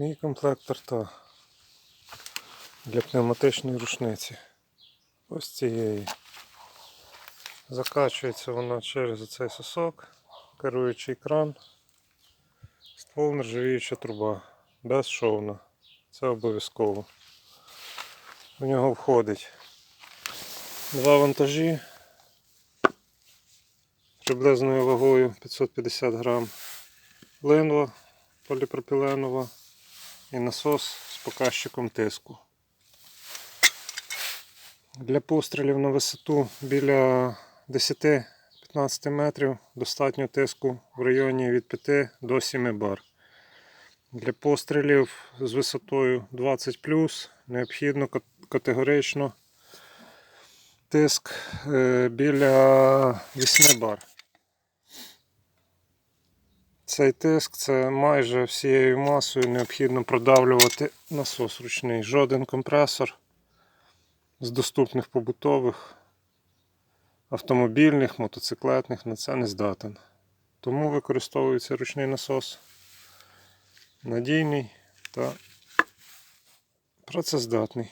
Мій комплектор та для пневматичної рушниці. Ось цієї. Закачується вона через цей сосок, керуючий кран, ствол нержавіюча труба, безшовна. Це обов'язково. В нього входить два вантажі приблизною вагою 550 грам, линва поліпропіленова і насос з показчиком тиску. Для пострілів на висоту біля 10-15 метрів достатньо тиску в районі від 5 до 7 бар. Для пострілів з висотою 20 необхідно категорично тиск е, біля 8 бар. Цей тиск це майже всією масою необхідно продавлювати насос ручний. Жоден компресор з доступних побутових, автомобільних, мотоциклетних на це не здатен. Тому використовується ручний насос надійний та працездатний.